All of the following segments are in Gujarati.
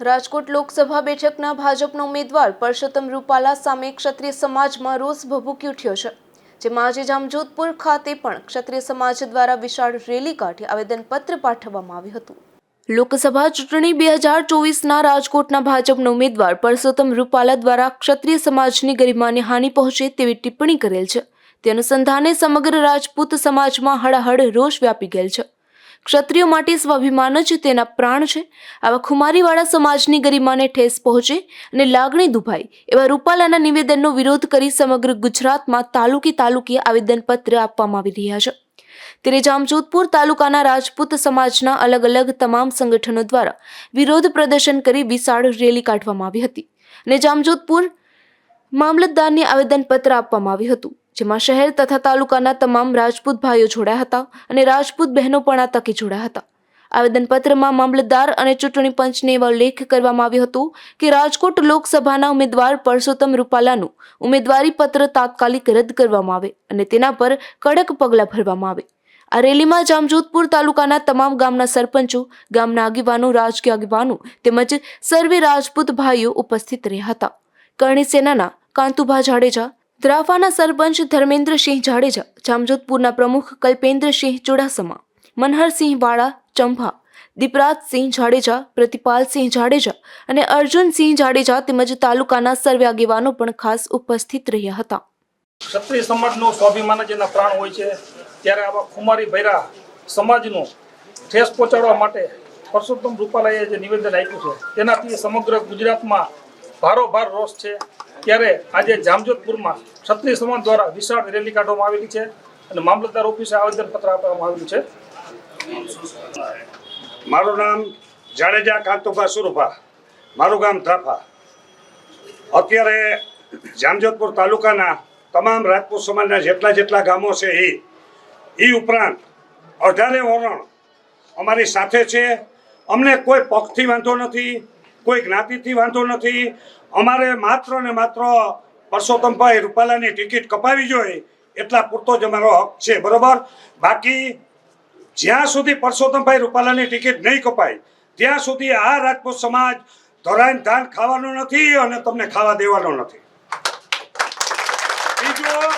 રાજકોટ લોકસભા બેઠકના ભાજપના ઉમેદવાર પરસોત્તમ રૂપાલા સામે ક્ષત્રિય સમાજમાં રોષ ભભૂકી ઉઠ્યો છે. જેમાં આજે જામજોધપુર ખાતે પણ ક્ષત્રિય સમાજ દ્વારા વિશાળ રેલી કાઢી આવેદનપત્ર પાઠવવામાં આવ્યું હતું. લોકસભા ચૂંટણી બે હજાર ચોવીસના રાજકોટના ભાજપના ઉમેદવાર પરસોત્તમ રૂપાલા દ્વારા ક્ષત્રિય સમાજની ગરિમાને હાનિ પહોંચે તેવી ટિપ્પણી કરેલ છે. તે અનુસંધાને સમગ્ર રાજપૂત સમાજમાં હળહળ રોષ વ્યાપી ગયેલ છે. ક્ષત્રિયો માટે સ્વાભિમાન જ તેના પ્રાણ છે. આવા ખુમારીવાળા સમાજની ગરિમાને ઠેસ પહોંચે અને લાગણી દુભાઈ એવા રૂપાલાના નિવેદનનો વિરોધ કરી સમગ્ર ગુજરાતમાં તાલુકી તાલુકે આવેદનપત્ર આપવામાં આવી રહ્યા છે. ત્યારે જામજોધપુર તાલુકાના રાજપૂત સમાજના અલગ અલગ તમામ સંગઠનો દ્વારા વિરોધ પ્રદર્શન કરી વિશાળ રેલી કાઢવામાં આવી હતી અને જામજોધપુર મામલતદારને આવેદનપત્ર આપવામાં આવ્યું હતું. જેમાં શહેર તથા તાલુકાના તમામ રાજપૂત ભાઈઓ જોડાયા હતા અને રાજપૂત બહેનો પણ આ તકે જોડાયા હતા. આવેદનપત્રમાં મામલતદાર અને ચૂંટણી પંચને એવા ઉલ્લેખ કરવામાં આવ્યો હતો કે રાજકોટ લોકસભાના ઉમેદવાર પરસોત્તમ રૂપાલાનું ઉમેદવારી પત્ર તાત્કાલિક રદ કરવામાં આવે અને તેના પર કડક પગલાં ભરવામાં આવે. આ રેલીમાં જામજોધપુર તાલુકાના તમામ ગામના સરપંચો, ગામના આગેવાનો, રાજકીય આગેવાનો તેમજ સર્વે રાજપૂત ભાઈઓ ઉપસ્થિત રહ્યા હતા. કરણી સેનાના કાંતુભા જાડેજા દ્રાફાના સરપંચ ધર્મેન્દ્રસિંહ જાડેજા, જામજોધપુરના પ્રમુખ કલ્પેન્દ્રસિંહ ચુડાસમા, મનહરસિંહ વાળા, ચંભા, દીપરાજસિંહ જાડેજા, પ્રતિપાલસિંહ જાડેજા અને અર્જુનસિંહ જાડેજા તેમજ તાલુકાના સર્વે આગેવાનો પણ ખાસ ઉપસ્થિત રહ્યા હતા. ક્ષત્રિય સમાજનો સ્વાભિમાન જ એના પ્રાણ હોય છે. ત્યારે આવા ખુમારી ભૈરા સમાજનો ઠેસ પહોંચાડવા માટે પરસોત્તમ રૂપાલાએ જે નિવેદન આપ્યું છે, તેનાથી સમગ્ર ગુજરાતમાં ભારોભાર રોષ છે. ત્યારે આજે જામજોધપુરમાં ક્ષત્રિય સમાજ દ્વારા વિશાળ રેલી કાઢવામાં આવેલી છે અને મામલતદાર ઓફિસે આવેદનપત્ર આપવામાં આવેલું છે. મારું નામ જાડેજા કાંતુભા સુરભા. મારું ગામ ત્રાફા અત્યારે જામજોધપુર તાલુકાના તમામ રાજપૂત સમાજના જેટલા જેટલા ગામો છે એ એ ઉપરાંત અઢારે વરણ અમારી સાથે છે. અમને કોઈ પક્ષથી વાંધો નથી, કોઈ જ્ઞાતિથી વાંધો નથી. અમારે માત્ર ને માત્ર પરસોત્તમભાઈ રૂપાલાની ટિકિટ કપાવી જોઈએ, એટલા પૂરતો જ અમારો હક છે, બરોબર? બાકી, જ્યાં સુધી પરસોત્તમભાઈ રૂપાલાની ટિકિટ નહીં કપાય, ત્યાં સુધી આ રાજપૂત સમાજ ધરાઈને ધાન ખાવાનો નથી અને તમને ખાવા દેવાનો નથી. બીજું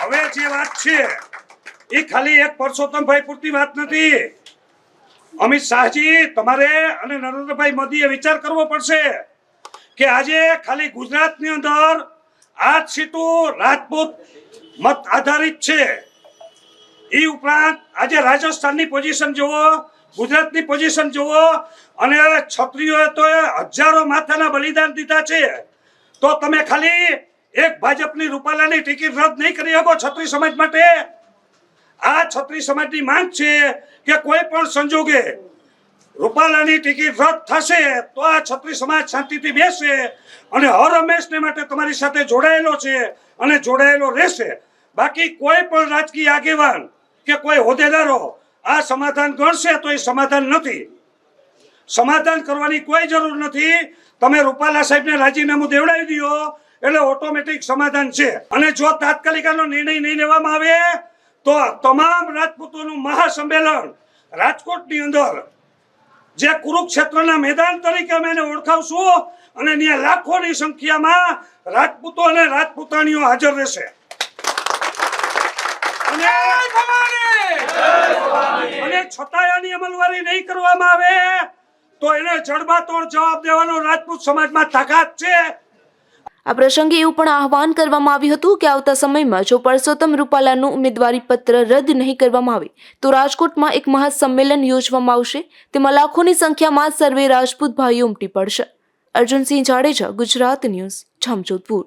હવે જે વાત છે એ ખાલી એક પરસોત્તમભાઈ પૂરતી વાત નથી. અમિત શાહજી, તમારે અને નરેન્દ્રભાઈ મોદીએ વિચાર કરવો પડશે. કે આજે ખાલી ગુજરાતની અંદર આ સીટો રાજપૂત મત આધારિત છે. એ ઉપરાંત આજે રાજસ્થાનની પોઝિશન જુઓ, ગુજરાતની પોઝિશન જુઓ, અને છત્રીઓએ તો હજારો માથાના બલિદાન દીધા છે. તો તમે ખાલી એક ભાજપની રૂપાલાની ટિકિટ રદ નહીં કરી શકો છત્રી સમાજ માટે. આ છત્રી સમાજની માંગ છે કે કોઈ પણ સંજોગે રૂપાલાની ટિકિટ રદ થશે તો આ છત્રી સમાજ શાંતિથી બેસશે અને હર હંમેશને માટે તમારી સાથે જોડાયેલો છે અને જોડાયેલો રહેશે. બાકી કોઈ પણ રાજકીય આગેવાન કે કોઈ હોદ્દેદારો આ સમાધાન ગણશે તો એ સમાધાન નથી. સમાધાન કરવાની કોઈ જરૂર નથી. તમે રૂપાલા સાહેબને રાજીનામું દેવડાવી દો એટલે ઓટોમેટિક સમાધાન છે. અને જો તાત્કાલિક આનો નિર્ણય નહીં લેવામાં આવે તો તમામ રાજપૂતોનું મહાસંમેલન રાજકોટની અંદર જે કુરુક્ષેત્રના મેદાન તરીકે અમે એને ઓળખાવશું અને ત્યાં લાખોની સંખ્યામાં રાજપૂતો અને રાજપૂતાણીઓ હાજર રહેશે. અને છતાંય આની અમલવારી નહીં કરવામાં આવે તો એને જડબાતોડ જવાબ દેવાનો રાજપૂત સમાજમાં તાકાત છે. આ પ્રસંગે એવું પણ આહવાન કરવામાં આવ્યું હતું કે આવતા સમયમાં જો પરસોત્તમ રૂપાલાનું ઉમેદવારી પત્ર રદ નહીં કરવામાં આવે, તો રાજકોટમાં એક મહાસંમેલન યોજવામાં આવશે. તેમાં લાખોની સંખ્યામાં સર્વે રાજપૂત ભાઈઓ ઉમટી પડશે. અર્જુનસિંહ જાડેજા, ગુજરાત ન્યૂઝ, જામજોધપુર.